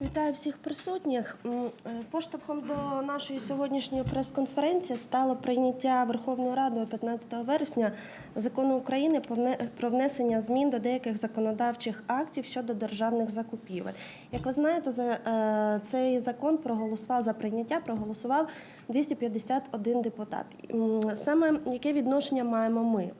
Вітаю всіх присутніх. Е, Поштовхом до нашої сьогоднішньої прес-конференції стало прийняття Верховною Радою 15 вересня закону України про вне- про внесення змін до деяких законодавчих актів щодо державних закупівель. Як ви знаєте, за е, цей закон проголосував за прийняття, проголосував 251 депутат. Саме яке відношення маємо ми?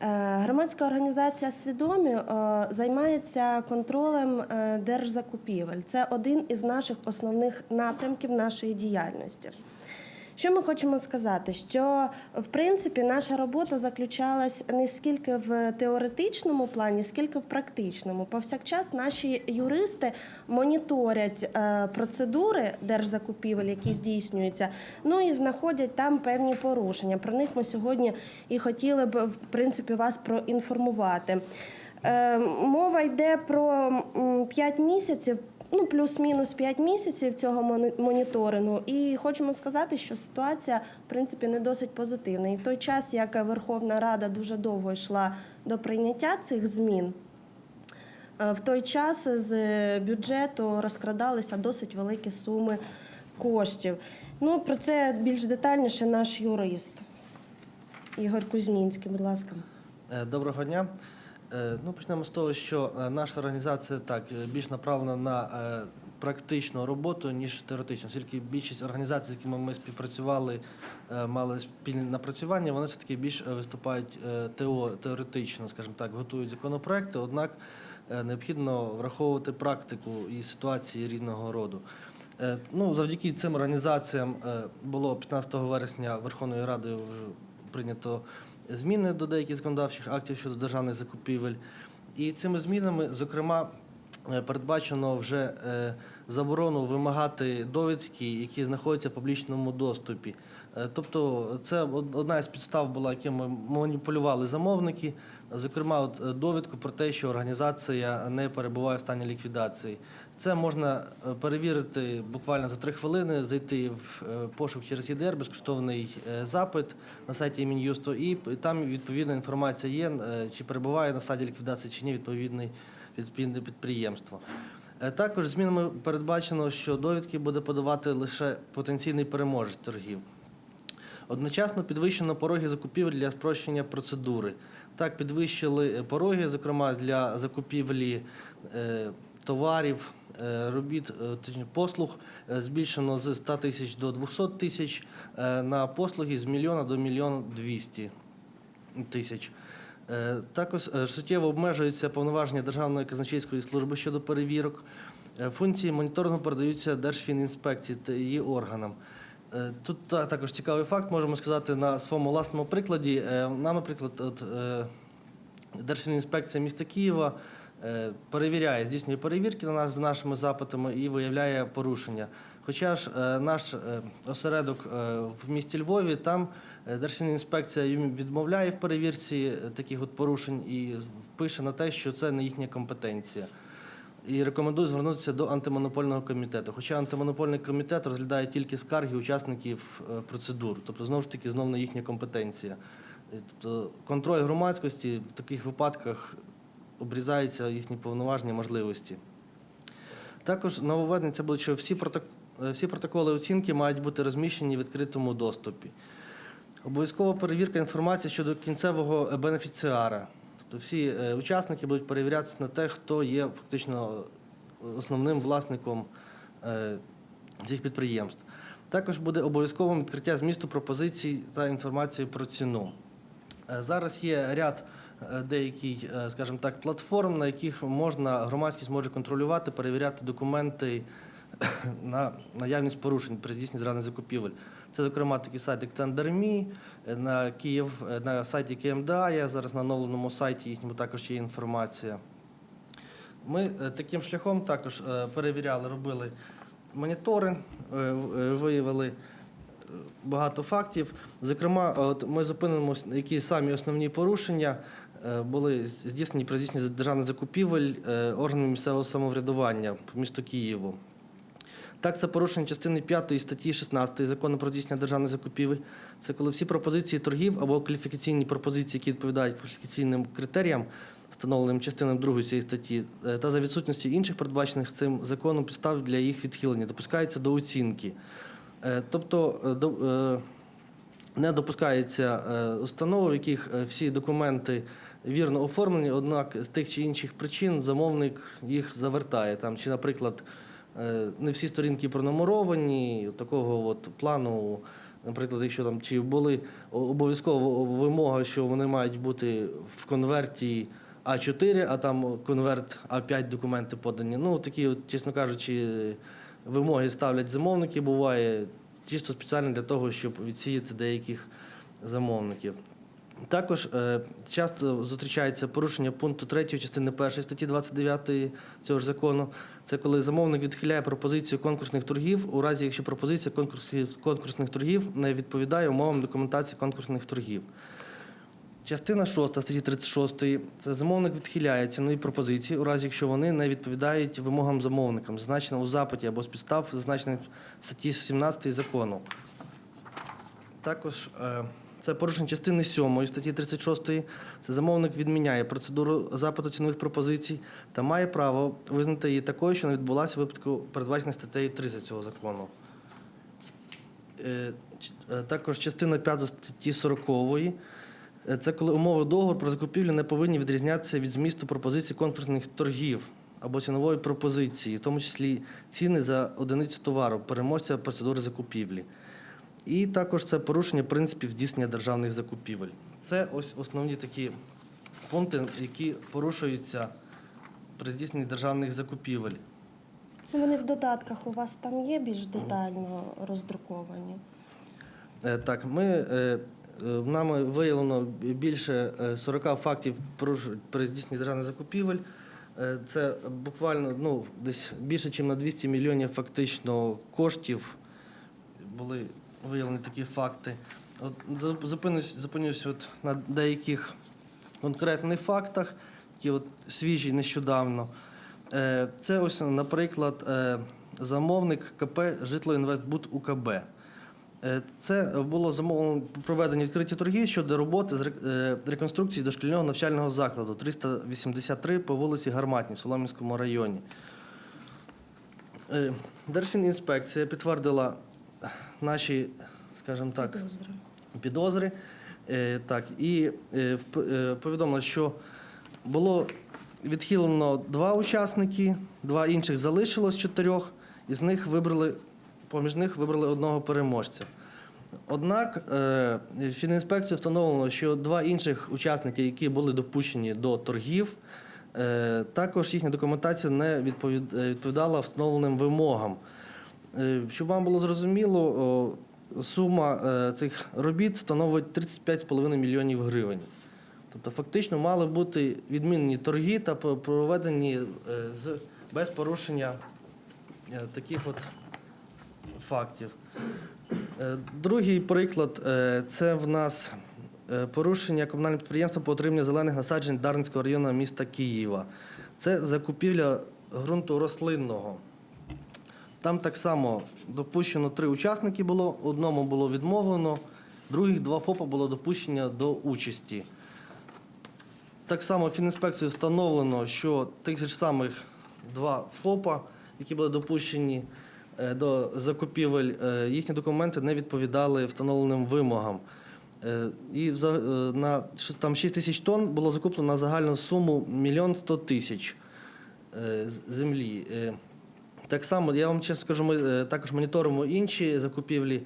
Е, Громадська організація свідомі е, займається контролем е, держзакупівель. Це один із наших основних напрямків нашої діяльності. Що ми хочемо сказати? Що в принципі наша робота заключалась не скільки в теоретичному плані, скільки в практичному. Повсякчас наші юристи моніторять е, процедури держзакупівель, які здійснюються, ну і знаходять там певні порушення. Про них ми сьогодні і хотіли б в принципі вас проінформувати. Е, Мова йде про 5 місяців. Ну, плюс-мінус 5 місяців цього моніторингу. І хочемо сказати, що ситуація в принципі не досить позитивна. І в той час, як Верховна Рада дуже довго йшла до прийняття цих змін, е, в той час з бюджету розкрадалися досить великі суми коштів. Ну, про це більш детальніше наш юрист Ігор Кузьмінський, будь ласка. Е, Доброго дня. Е, Ну, почнемо з того, що е, наша організація так е, більш направлена на практичну роботу, ніж теоретичну. Оскільки більшість організацій, з якими ми співпрацювали, мали спільне напрацювання, вони все-таки більш е, виступають тео, теоретично, скажімо так, готують законопроекти, однак необхідно враховувати практику і ситуації різного роду. Ну, завдяки цим організаціям було 15 вересня Верховною Радою прийнято зміни до деяких законодавчих актів щодо державних закупівель. І цими змінами, зокрема, е, передбачено вже е, заборону вимагати довідки, які знаходяться в публічному доступі. Е, Тобто, це одна із підстав була, якими маніпулювали замовники, зокрема, от е, довідку про те, що організація не перебуває в стані ліквідації. Це можна е, перевірити буквально за три хвилини, зайти в е, пошук через ЄДР, безкоштовний запит на сайті Мін'юсту, і там відповідна інформація є, чи перебуває на стадії ліквідації, чи ні відповідне підприємство. Також змінами передбачено, що довідки буде подавати лише потенційний переможець торгів. Одночасно підвищено пороги закупівель для спрощення процедури. Так, підвищили е, пороги, зокрема для закупівлі е, товарів, е, робіт, послуг збільшено з 100 тисяч до 200 тисяч, на послуги з мільйона до мільйона 200 тисяч. Також суттєво обмежуються повноваження Державної казначейської служби щодо перевірок. Функції моніторингу передаються Держфінінспекції та її органам. Е, Тут також цікавий факт, можемо сказати на своєму власному прикладі. Е, Нам, наприклад, от, е, Держфінінспекція міста Києва перевіряє, здійснює перевірки на нас з нашими запитами і виявляє порушення. Хоча ж наш осередок в місті Львові, там Держфінінспекція їм відмовляє в перевірці таких от порушень і пише на те, що це не їхня компетенція. І рекомендую звернутися до антимонопольного комітету. Хоча антимонопольний комітет розглядає тільки скарги учасників е, процедур, тобто знову ж таки знов не їхня компетенція. Е, Тобто контроль громадськості в таких випадках обрізаються їхні повноваження, можливості. Також нововведення це буде, що всі, проток... е, всі протоколи оцінки мають бути розміщені в відкритому доступі. Обов'язкова перевірка інформації щодо кінцевого бенефіціара. Тобто всі е, учасники будуть перевірятися на те, хто є фактично основним власником е, цих підприємств. Також буде обов'язковим відкриття змісту пропозицій та інформації про ціну. Е, Зараз є ряд е, деяких, е, скажімо так, платформ, на яких можна громадськість може контролювати, перевіряти документи на наявність порушень при здійсненні державних закупівель. Це, зокрема, такий сайт, як Тендер.Мі, е, на Київ, е, на сайті КМДА, є зараз на оновленому сайті їхньому також є інформація. Ми е, таким шляхом також перевіряли, робили моніторинг, виявили багато фактів. Зокрема, от ми зупинимося, які самі основні порушення були здійснені при здійсненні державних закупівель органами місцевого самоврядування по місту Києву. Так, це порушення частини 5 статті 16 закону про здійснення державних закупівель. Це коли всі пропозиції торгів або кваліфікаційні пропозиції, які відповідають кваліфікаційним критеріям, встановленим частинами 2 цієї статті, е, та за відсутності інших передбачених цим законом підстав для їх відхилення, допускається до оцінки. Е, Тобто е, не допускається установ, в яких всі документи вірно оформлені, однак з тих чи інших причин замовник їх завертає. Там, чи, наприклад, не всі сторінки пронумеровані, такого от плану, наприклад, якщо там чи були обов'язково вимога, що вони мають бути в конверті А4, а там конверт А5 документи подані. Ну, такі, чесно кажучи, вимоги ставлять замовники, буває чисто спеціально для того, щоб відсіяти деяких замовників. Також е, часто зустрічається порушення пункту 3 частини 1 статті 29 цього ж закону. Це коли замовник відхиляє пропозицію конкурсних торгів, у разі якщо пропозиція конкурсів, конкурсних торгів не відповідає умовам документації конкурсних торгів. Частина 6 статті 36 це замовник відхиляє цінові пропозиції, у разі якщо вони не відповідають вимогам замовникам, зазначеним у запиті або з підстав, зазначених статті 17 закону. Також е, це порушення частини 7 статті 36. Це замовник відміняє процедуру запиту цінових пропозицій та має право визнати її такою, що не відбулася в випадку передбаченої статтею 30 цього закону. Е, е, Також частина 5 статті 40. Е, Це коли умови договору про закупівлю не повинні відрізнятися від змісту пропозицій конкурсних торгів або цінової пропозиції, в тому числі ціни за одиницю товару, переможця процедури закупівлі. І також це порушення принципів здійснення державних закупівель. Це ось основні такі пункти, які порушуються при здійсненні державних закупівель. Ну, Вони в додатках у вас там є більш детально роздруковані. Е, Так, ми е, е, нами виявлено більше е, 40 фактів при здійсненні державних закупівель. Це буквально ну, десь більше, ніж на 200 мільйонів фактично коштів були виявлені такі факти. От зупинюсь, зупинюсь от на деяких конкретних фактах, які от свіжі нещодавно. Е, Це ось, наприклад, е, замовник КП Житлоінвестбуд УКБ. Е, Це було замовлено проведення відкриті торги щодо роботи з реконструкції дошкільного навчального закладу 383 по вулиці Гарматній в Солом'янському районі. Держфінінспекція підтвердила наші, скажімо так, Підозри. підозри. Е, Так, і е, е, повідомили, що було відхилено два учасники, два інших залишилось чотирьох, із них вибрали, поміж них вибрали одного переможця. Однак е, встановлено, що два інших учасники, які були допущені до торгів, також їхня документація не відповідала встановленим вимогам. Е, Щоб вам було зрозуміло, сума е, цих робіт становить 35,5 мільйонів гривень. Тобто, фактично мали бути відмінені торги та проведені е, з, без порушення таких от фактів. Другий приклад це в нас порушення комунального підприємства по отриманню зелених насаджень Дарницького району міста Києва. Це закупівля ґрунту рослинного. Там так само допущено три учасники було, одному було відмовлено, других два ФОПа було допущено до участі. Так само фінінспекцією встановлено, що тих же самих два ФОПа, які були допущені е, до закупівель, е, їхні документи не відповідали встановленим вимогам. Е, І на там 6 тисяч тонн було закуплено на загальну суму 1 мільйон 100 тисяч землі. Так само, я вам чесно скажу, ми е, також моніторимо інші закупівлі.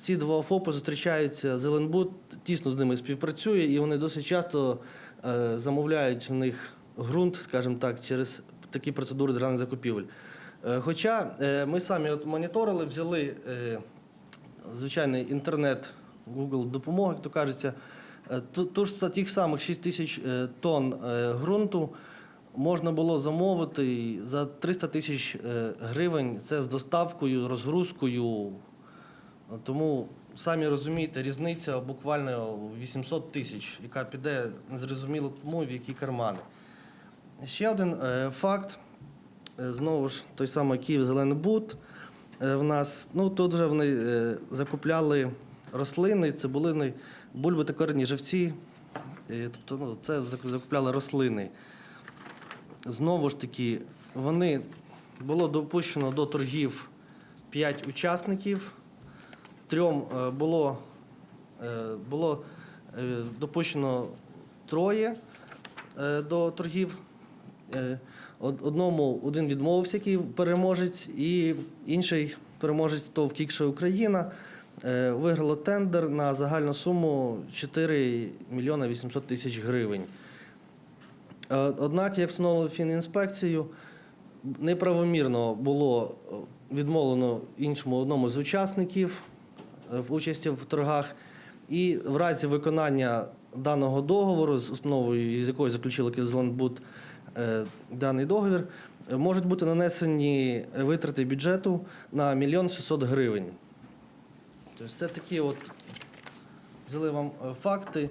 Ці два ФОПи зустрічаються, Зеленбуд тісно з ними співпрацює, і вони досить часто е, замовляють в них ґрунт, скажімо так, через такі процедури державних закупівель. Е, Хоча ми самі от моніторили, взяли звичайний інтернет, Google допомоги, як то кажеться, ту- ж тих самих 6 тисяч тонн ґрунту можна було замовити за 300 тисяч е, гривень. Це з доставкою, розгрузкою. Тому самі розумієте, різниця буквально 800 тисяч, яка піде незрозуміло кому в які кармани. Ще один е, факт. Е, Знову ж той самий Київ Зелений Бут. В нас ну тут вже вони закупляли рослини, цибулини, бульби та корені живці Тобто, ну, це закупляли рослини. Знову ж таки, вони було допущено до торгів 5 учасників, трьом е, було, е, було е, допущено троє до торгів. Одному один відмовився, який переможець, і інший переможець, то втікша Україна, виграло тендер на загальну суму 4 мільйони 800 тисяч гривень. Е, Однак, як встановили фінінспекцію, неправомірно було е, відмовлено іншому одному з учасників е, в участі в торгах, і в разі виконання даного договору з установою, з якою заключили Київзеландбуд е, даний договір, можуть бути нанесені витрати бюджету на мільйон 600 гривень. Тобто це такі от взяли вам факти.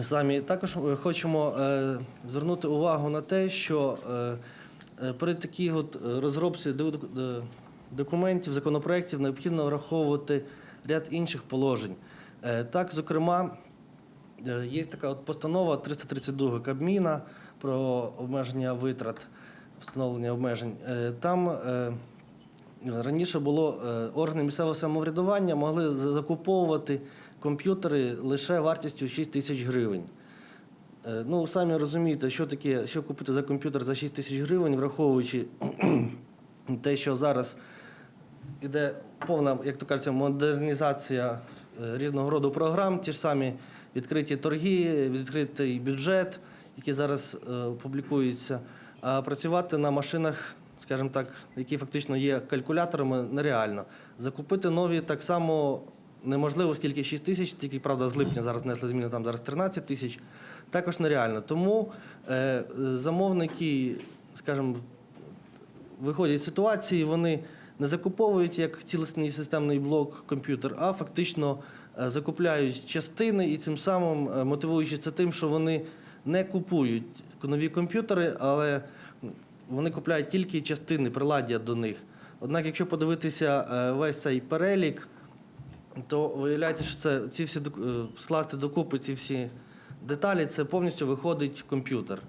Самі також е, хочемо е, звернути увагу на те, що е, при такій от розробці документів, законопроєктів необхідно враховувати ряд інших положень. Так, зокрема, є така от постанова 332 Кабміна про обмеження витрат, встановлення обмежень. Там Раніше було органи місцевого самоврядування могли закуповувати комп'ютери лише вартістю 6 тисяч гривень. Е, Ну, самі розумієте, що таке, що купити за комп'ютер за 6 тисяч гривень, враховуючи те, що зараз іде повна, як то кажеться, модернізація е, різного роду програм, ті ж самі відкриті торги, відкритий бюджет, який зараз е, публікується. А працювати на машинах, скажімо так, які фактично є калькуляторами, нереально. Закупити нові так само неможливо, оскільки 6 тисяч, тільки правда з липня зараз внесли зміни, там зараз 13 тисяч. Також нереально. Тому е, замовники, скажімо, виходять з ситуації, вони не закуповують як цілісний системний блок комп'ютер, а фактично е, закупляють частини і цим самим е, мотивуючи це тим, що вони не купують нові комп'ютери, але вони купляють тільки частини приладдя до них. Однак, якщо подивитися е, весь цей перелік, то виявляється, що це ці всі е, скласти докупи ці всі деталі, це повністю виходить комп'ютер.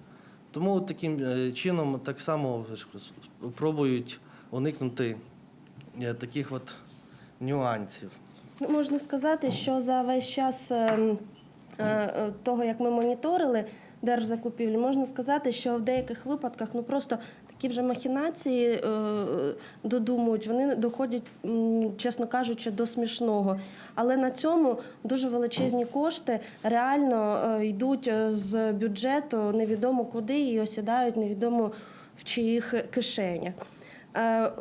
Тому таким е, чином так само пробують уникнути е, таких от нюансів. Ну, Можна сказати, що за весь час ем, того, як ми моніторили держзакупівлі, можна сказати, що в деяких випадках ну просто такі вже махінації е, е, додумують, вони доходять, чесно кажучи, до смішного. Але на цьому дуже величезні кошти реально е, йдуть з бюджету невідомо куди і осідають невідомо в чиїх кишенях.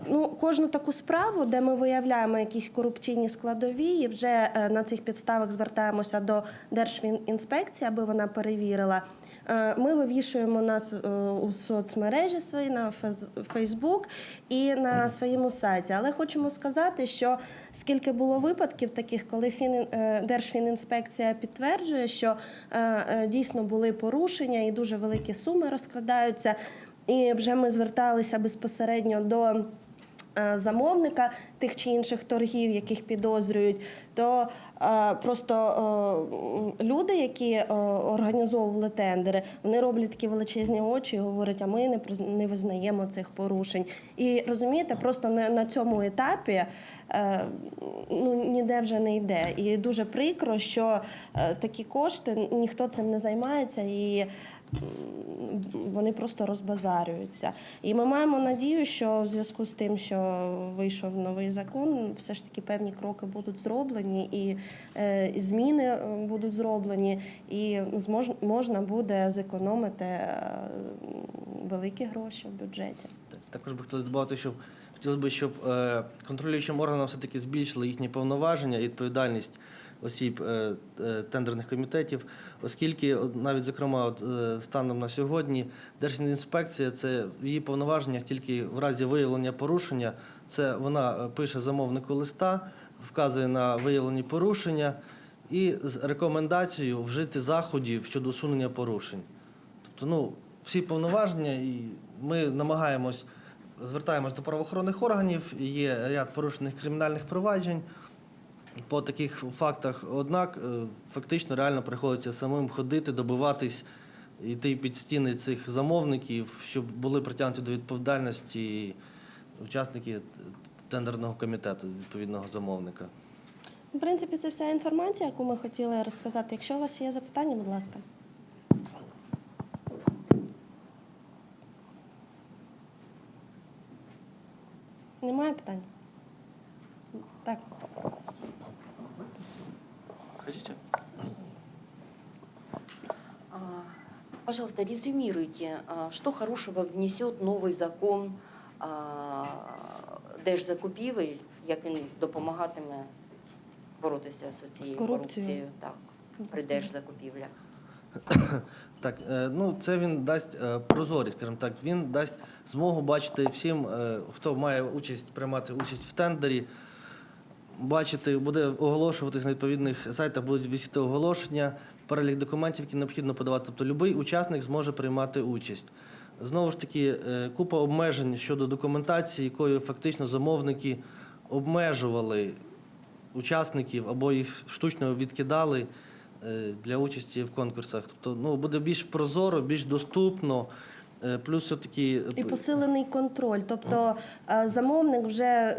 Ну, кожну таку справу, де ми виявляємо якісь корупційні складові, і вже на цих підставах звертаємося до Держфінінспекції, аби вона перевірила. Е, Ми вивішуємо нас е, у соцмережі свої на Фейсбук і на своєму сайті. Але хочемо сказати, що скільки було випадків таких, коли Фін- е, Держфінінспекція підтверджує, що дійсно були порушення і дуже великі суми розкрадаються. І вже ми зверталися безпосередньо до замовника тих чи інших торгів, яких підозрюють, то е, просто е, люди, які е, організовували тендери, вони роблять такі величезні очі і говорять, а ми не визнаємо цих порушень. І розумієте, просто на, цьому етапі. е, Ну, ніде вже не йде. І дуже прикро, що е, такі кошти ніхто цим не займається і вони просто розбазарюються. І ми маємо надію, що в зв'язку з тим, що вийшов новий закон, все ж таки певні кроки будуть зроблені, і е, зміни е, будуть зроблені, і змож, можна буде зекономити е, великі гроші в бюджеті. Також би хотілося додати, щоб хотілося б, щоб контролюючим органам все-таки збільшили їхні повноваження і відповідальність осіб е, е, тендерних комітетів, оскільки навіть, зокрема, от, е, станом на сьогодні Держінспекція це в її повноваженнях тільки в разі виявлення порушення. Це вона пише замовнику листа, вказує на виявлені порушення і з рекомендацією вжити заходів щодо усунення порушень. Тобто, ну, всі повноваження, і ми намагаємось, звертаємось до правоохоронних органів, є ряд порушених кримінальних проваджень. По таких фактах. Однак, е, фактично реально приходиться самим ходити, добиватись, йти під стіни цих замовників, щоб були притягнуті до відповідальності учасники тендерного комітету відповідного замовника. В принципі, це вся інформація, яку ми хотіли розказати. Якщо у вас є запитання, будь ласка. Немає питань? Так. Хотите? А, Пожалуйста, резюмируйте, а, что хорошего внесет новий закон а, держзакупівель, як він допомагатиме боротися з цією корупцією. корупцією так, при держзакупівлях. Так, е, ну це він дасть е, прозорість, скажімо так. Він дасть змогу бачити всім, е, хто має участь приймати участь в тендері. Бачити, буде оголошуватись на відповідних сайтах, будуть висіти оголошення, перелік документів, які необхідно подавати. Тобто будь-який учасник зможе приймати участь. Знову ж таки, е, купа обмежень щодо документації, якою фактично замовники обмежували учасників або їх штучно відкидали е, для участі в конкурсах. Тобто ну, буде більш прозоро, більш доступно. Е, Плюс все-таки І посилений контроль. Тобто е, замовник вже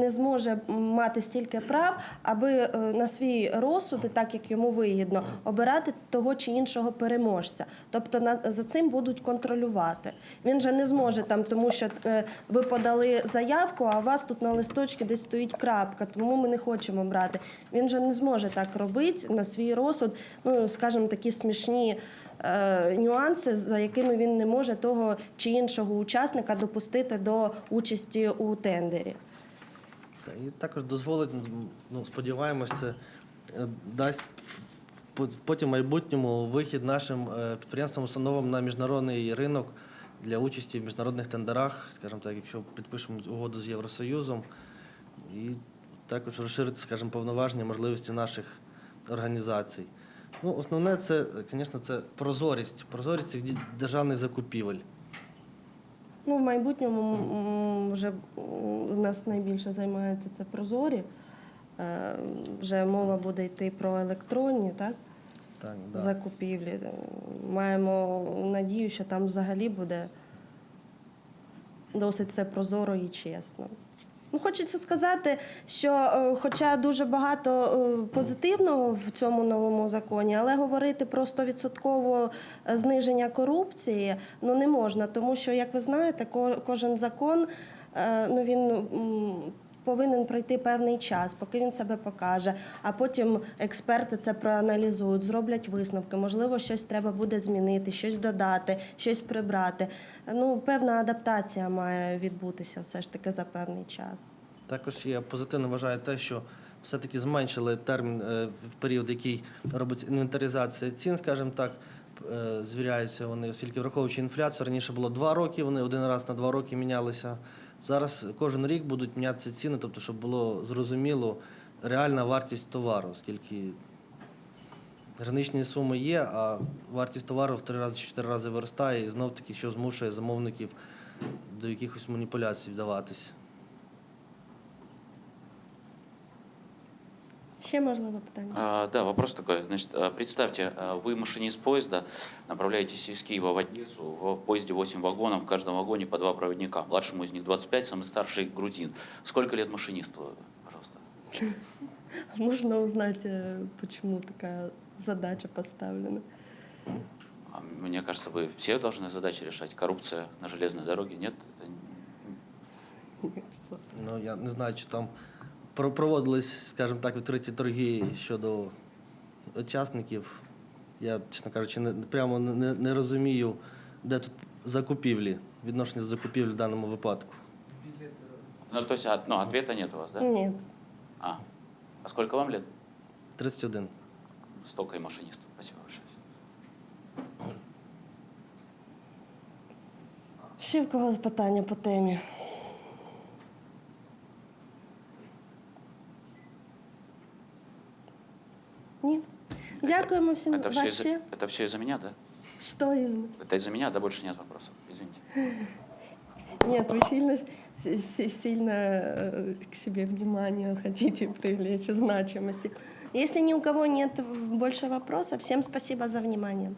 не зможе мати стільки прав, аби е, на свій розсуд, і так як йому вигідно, обирати того чи іншого переможця. Тобто за цим будуть контролювати. Він же не зможе там, тому що е, ви подали заявку, а у вас тут на листочці десь стоїть крапка, тому ми не хочемо брати. Він же не зможе так робити на свій розсуд, ну скажімо, такі смішні е, нюанси, за якими він не може того чи іншого учасника допустити до участі у тендері. І також дозволить, ну, сподіваємось, це е, дасть потім в майбутньому вихід нашим е, підприємствам, установам на міжнародний ринок для участі в міжнародних тендерах, скажімо так, якщо підпишемо угоду з Євросоюзом, і також розширити, скажімо, повноваження, можливості наших організацій. Ну, основне це, звісно, це прозорість, прозорість цих державних закупівель. Ну, в майбутньому вже у нас найбільше займається це прозорі. Е, Вже мова буде йти про електронні так, Так, да. закупівлі. Е, Маємо надію, що там взагалі буде досить все прозоро і чесно. Ну, хочеться сказати, що е, хоча дуже багато е, позитивного в цьому новому законі, але говорити про 100% зниження корупції ну, не можна, тому що, як ви знаєте, ко- кожен закон е, ну, він. Повинен пройти певний час, поки він себе покаже, а потім експерти це проаналізують, зроблять висновки. Можливо, щось треба буде змінити, щось додати, щось прибрати. Ну, певна адаптація має відбутися все ж таки за певний час. Також я позитивно вважаю те, що все-таки зменшили термін е, в період, який робиться інвентаризація цін, скажімо так, е, звіряються вони, оскільки враховуючи інфляцію, раніше було два роки, вони один раз на два роки мінялися. Зараз кожен рік будуть мінятися ціни, тобто, щоб було зрозуміло реальна вартість товару, оскільки граничні суми є, а вартість товару в три рази чотири рази виростає, і знов таки, що змушує замовників до якихось маніпуляцій вдаватись. Ще можливе питання? А, да, вопрос такой. Значит, а, представьте, а, вы машинист поезда, направляетесь из Киева в Одессу. В поезде 8 вагонов, в каждом вагоне по два проводника. Младшему из них 25, самый старший грузин. Сколько лет машинисту, пожалуйста? Можна узнати, е, чому така задача поставлена? А, Мне кажется, вы все должны задачи решать. Коррупция на железной дороге нет? Это Ну, я не знаю, чи там проводились, скажімо так, відкриті торги щодо учасників. Я, чесно кажучи, не, прямо не- не, розумію, де тут закупівлі, відношення до закупівлі в даному випадку. Ну, то есть, а, ну, ответа нет у вас, да? Ні. А, а сколько вам лет? 31. Столько и машинистов. Спасибо большое. Ще в когось питання по темі? Ні. Дякуємо всім. Это все, Вас из-за, ще? это все из-за меня, да? Що іменно? Это из-за меня, да больше нет вопросов. Извините. Нет, вы сильно, си- сильно э, к себе внимание хотите привлечь, значимости. Если ни у кого нет больше вопросов, всем спасибо за внимание.